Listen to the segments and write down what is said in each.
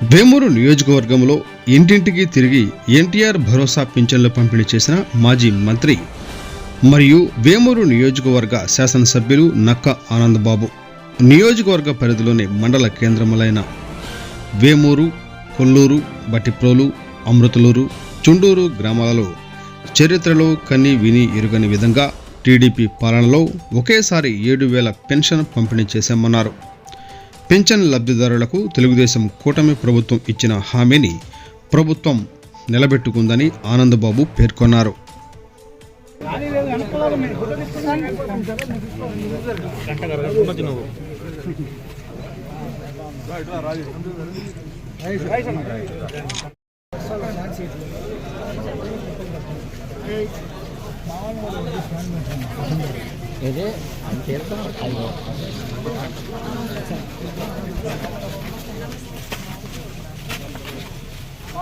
వేమూరు నియోజకవర్గంలో ఇంటింటికి తిరిగి ఎన్టీఆర్ భరోసా పింఛన్లు పంపిణీ చేసిన మాజీ మంత్రి మరియు వేమూరు నియోజకవర్గ శాసనసభ్యులు నక్క ఆనందబాబు. నియోజకవర్గ పరిధిలోని మండల కేంద్రములైన వేమూరు కొల్లూరు బట్టిప్రోలు అమృతలూరు చుండూరు గ్రామాలలో చరిత్రలో కన్ని విని ఎరుగని విధంగా టీడీపీ పాలనలో ఒకేసారి ఏడు వేల పెన్షన్ పంపిణీ చేశామన్నారు. పెన్షన్ లబ్ధిదారులకు తెలుగుదేశం కూటమి ప్రభుత్వం ఇచ్చిన హామీని ప్రభుత్వం నిలబెట్టుకుందని ఆనందబాబు పేర్కొన్నారు. ఇది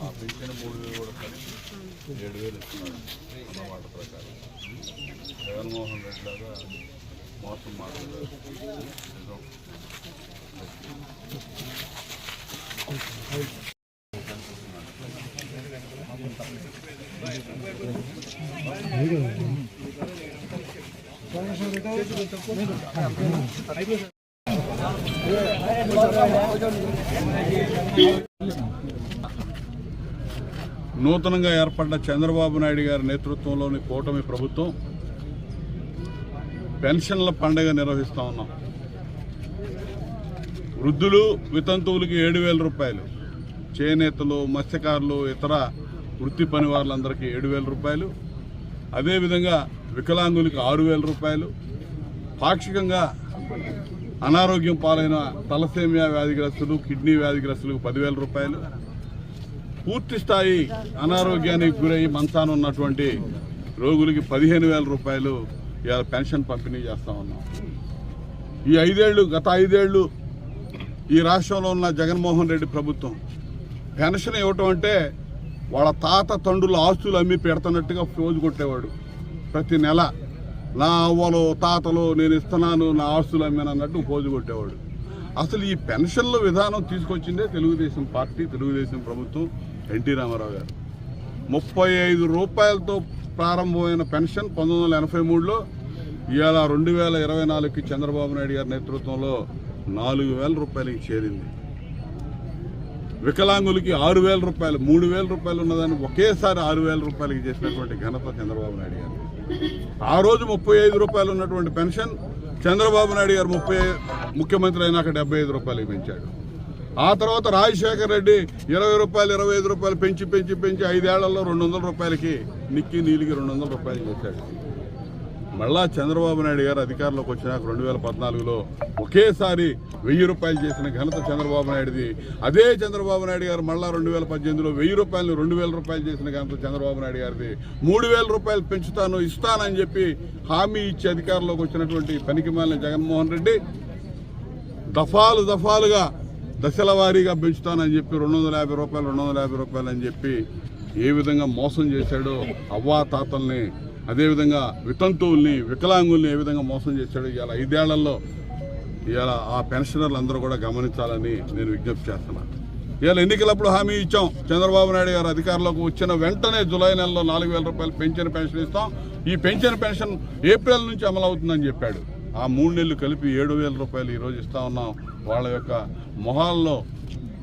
ఆ పెన్షన్ మూడు వేలు కూడా కలిపి ఏడు వేలు ఇస్తున్నారు అన్న ప్రకారం జగన్మోహన్ రెడ్డి లాగా మోసం మాట్లాడారు. నూతనంగా ఏర్పడ్డ చంద్రబాబు నాయుడు గారి నేతృత్వంలోని కూటమి ప్రభుత్వం పెన్షన్ల పండగ నిర్వహిస్తా ఉన్నాం. వృద్ధులు వితంతువులకి ఏడు వేల రూపాయలు చేనేతలు మత్స్యకారులు ఇతర వృత్తి పని వాళ్ళందరికీ ఏడు వేల రూపాయలు అదేవిధంగా వికలాంగులకి ఆరు వేల రూపాయలు పాక్షికంగా అనారోగ్యం పాలైన తలసేమియా వ్యాధిగ్రస్తులు కిడ్నీ వ్యాధిగ్రస్తులకు పదివేల రూపాయలు. పూర్తి స్థాయి అనారోగ్యానికి గురై మంచాన ఉన్నటువంటి రోగులకి పదిహేను వేల రూపాయలు ఇవాళ పెన్షన్ పంపిణీ చేస్తా ఉన్నాం. ఈ ఐదేళ్ళు గత ఐదేళ్ళు ఈ రాష్ట్రంలో ఉన్న జగన్మోహన్ రెడ్డి ప్రభుత్వం పెన్షన్ ఇవ్వటం అంటే వాళ్ళ తాత తండ్రుల ఆస్తులు అమ్మి పెడుతున్నట్టుగా ఫోజు కొట్టేవాడు. ప్రతి నెల నా అవ్వలో తాతలో నేను ఇస్తున్నాను నా ఆస్తులు అమ్మాను అన్నట్టు పోజు కొట్టేవాడు. అసలు ఈ పెన్షన్ల విధానం తీసుకొచ్చిందే తెలుగుదేశం పార్టీ తెలుగుదేశం ప్రభుత్వం. ఎన్టీ రామారావు గారు. ముప్పై ఐదు రూపాయలతో ప్రారంభమైన పెన్షన్ పంతొమ్మిది వందల ఎనభై మూడులో ఇవాళ రెండు వేల ఇరవై నాలుగుకి చంద్రబాబు నాయుడు గారి నేతృత్వంలో నాలుగు వేల రూపాయలకి చేరింది. వికలాంగులకి ఆరు వేల రూపాయలు మూడు వేల రూపాయలు ఉన్నదాన్ని ఒకేసారి ఆరు వేల రూపాయలకి చేసినటువంటి ఘనత చంద్రబాబు నాయుడు గారు. ఆ రోజు ముప్పై ఐదు రూపాయలు ఉన్నటువంటి పెన్షన్ చంద్రబాబు నాయుడు గారు ముప్పై ముఖ్యమంత్రి అయినాక డెబ్బై ఐదు రూపాయలకి పెంచాడు. ఆ తర్వాత రాజశేఖర రెడ్డి ఇరవై రూపాయలు ఇరవై ఐదు రూపాయలు పెంచి పెంచి పెంచి ఐదేళ్ళలో రెండు వందల రూపాయలకి నిక్కి నీలికి రెండు వందల రూపాయలు చేశాడు. మళ్ళా చంద్రబాబు నాయుడు గారు అధికారంలోకి వచ్చినాక రెండు వేల పద్నాలుగులో ఒకేసారి వెయ్యి రూపాయలు చేసిన ఘనత చంద్రబాబు నాయుడుది. అదే చంద్రబాబు నాయుడు గారు మళ్ళా రెండు వేల పద్దెనిమిదిలో వెయ్యి రూపాయలు రెండు వేల రూపాయలు చేసిన ఘనత చంద్రబాబు నాయుడు గారిది. మూడు వేల రూపాయలు పెంచుతాను ఇస్తానని చెప్పి హామీ ఇచ్చి అధికారంలోకి వచ్చినటువంటి పనికిమాలిన జగన్మోహన్ రెడ్డి దఫాలు దఫాలుగా దశల వారీగా పెంచుతానని చెప్పి రెండు వందల యాభై రూపాయలు రెండు వందల యాభై రూపాయలు అని చెప్పి ఏ విధంగా మోసం చేశాడో అవ్వా తాతల్ని అదేవిధంగా వితంతువుల్ని వికలాంగుల్ని ఏ విధంగా మోసం చేశాడు ఇవాళ ఐదేళ్ళలో ఇవాళ ఆ పెన్షనర్లు అందరూ కూడా గమనించాలని నేను విజ్ఞప్తి చేస్తున్నాను ఇవాళ ఎన్నికలప్పుడు హామీ ఇచ్చాం. చంద్రబాబు నాయుడు గారు అధికారంలోకి వచ్చిన వెంటనే జూలై నెలలో నాలుగు వేల రూపాయలు పెన్షన్ పెన్షన్ ఇస్తాం. ఈ పెన్షన్ పెన్షన్ ఏప్రిల్ నుంచి అమలు అవుతుందని చెప్పాడు. ఆ మూడు నెలలు కలిపి ఏడు వేల రూపాయలు ఈరోజు ఇస్తా ఉన్నాం. వాళ్ళ యొక్క మొహాల్లో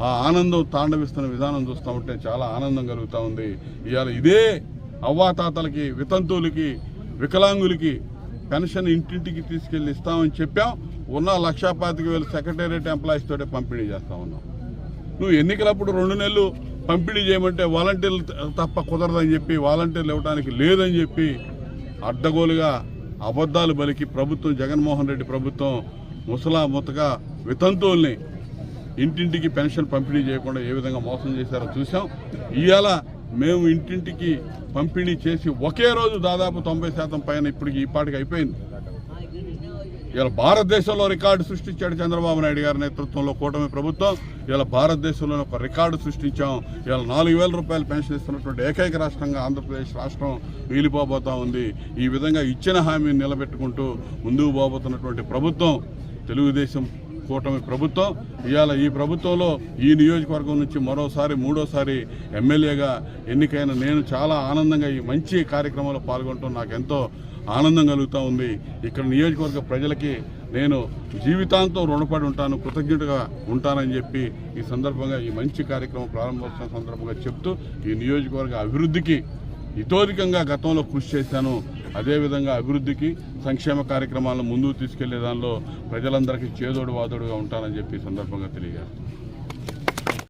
ఆ ఆనందం తాండవిస్తున్న విధానం చూస్తూ ఉంటే చాలా ఆనందం కలుగుతూ ఉంది. ఇవాళ ఇదే అవ్వాతాతలకి వితంతువులకి వికలాంగులకి పెన్షన్ ఇంటింటికి తీసుకెళ్ళి ఇస్తామని చెప్పాం. ఉన్న లక్షా పాతిక వేలు సెక్రటేరియట్ ఎంప్లాయీస్ తోటే పంపిణీ చేస్తా ఉన్నాం. నువ్వు ఎన్నికలప్పుడు రెండు నెలలు పంపిణీ చేయమంటే వాలంటీర్లు తప్ప కుదరదని చెప్పి వాలంటీర్లు ఇవ్వడానికి లేదని చెప్పి అడ్డగోలుగా అబద్ధాలు బలికి ప్రభుత్వం జగన్మోహన్ రెడ్డి ప్రభుత్వం ముసలా ముతగా వితంతువుల్ని ఇంటింటికి పెన్షన్ పంపిణీ చేయకుండా ఏ విధంగా మోసం చేశారో చూసాం ఇవాళ మేము ఇంటింటికి పంపిణీ చేసి ఒకే రోజు దాదాపు తొంభై శాతం పైన ఇప్పటికి ఈ పాటికి అయిపోయింది. ఇలా భారతదేశంలో రికార్డు సృష్టించాడు చంద్రబాబు నాయుడు గారి నేతృత్వంలో కూటమి ప్రభుత్వం. ఇలా భారతదేశంలో ఒక రికార్డు సృష్టించాం. ఇలా నాలుగు వేల రూపాయలు పెన్షన్ ఇస్తున్నటువంటి ఏకైక రాష్ట్రంగా ఆంధ్రప్రదేశ్ రాష్ట్రం వీలిపోబోతా ఉంది. ఈ విధంగా ఇచ్చిన హామీని నిలబెట్టుకుంటూ ముందుకు పోబోతున్నటువంటి ప్రభుత్వం తెలుగుదేశం కూటమి ప్రభుత్వం. ఇవాళ ఈ ప్రభుత్వంలో ఈ నియోజకవర్గం నుంచి మరోసారి మూడోసారి ఎమ్మెల్యేగా ఎన్నికైన నేను చాలా ఆనందంగా ఈ మంచి కార్యక్రమంలో పాల్గొంటూ నాకు ఎంతో ఆనందం కలుగుతూ ఉంది. ఇక్కడ నియోజకవర్గ ప్రజలకి నేను జీవితాంతం రుణపడి ఉంటాను కృతజ్ఞతగా ఉంటానని చెప్పి ఈ సందర్భంగా ఈ మంచి కార్యక్రమం ప్రారంభోత్సవం సందర్భంగా చెప్తూ ఈ నియోజకవర్గ అభివృద్ధికి ఇతోధికంగా గతంలో కృషి చేశాను. అదేవిధంగా అభివృద్ధికి సంక్షేమ కార్యక్రమాలను ముందుకు తీసుకెళ్ళే దానిలో ప్రజలందరికీ చేదోడు వాదోడుగా ఉంటానని చెప్పి సందర్భంగా తెలియజేస్తాను